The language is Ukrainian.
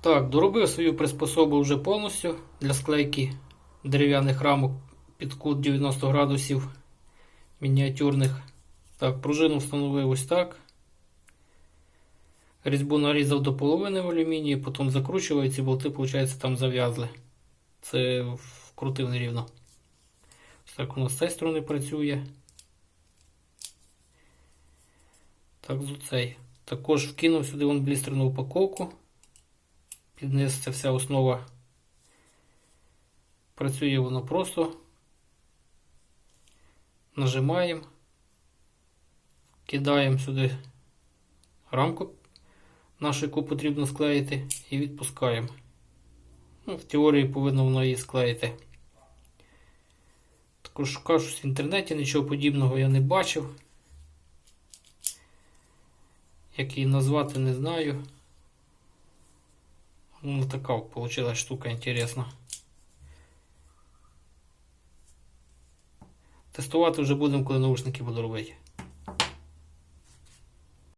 Так, доробив свою приспособу вже повністю для склейки дерев'яних рамок під кут 90 градусів мініатюрних. Так, пружину встановив ось так. Різьбу нарізав до половини в алюмінії, потім закручував і ці болти, виходить, там зав'язли. Це вкрутив нерівно. Ось так воно з цієї сторони працює. Так, з оцей. Також вкинув сюди вон блістерну упаковку. Під ця вся основа. Працює воно просто. Нажимаємо. Кидаємо сюди рамку, нашу, яку потрібно склеїти, і відпускаємо. Ну, в теорії повинно воно її склеїти. Також щось в інтернеті, нічого подібного я не бачив. Як її назвати, не знаю. Ну, такая получилась штука интересна. Тестувати вже будемо, коли наушники буду робити.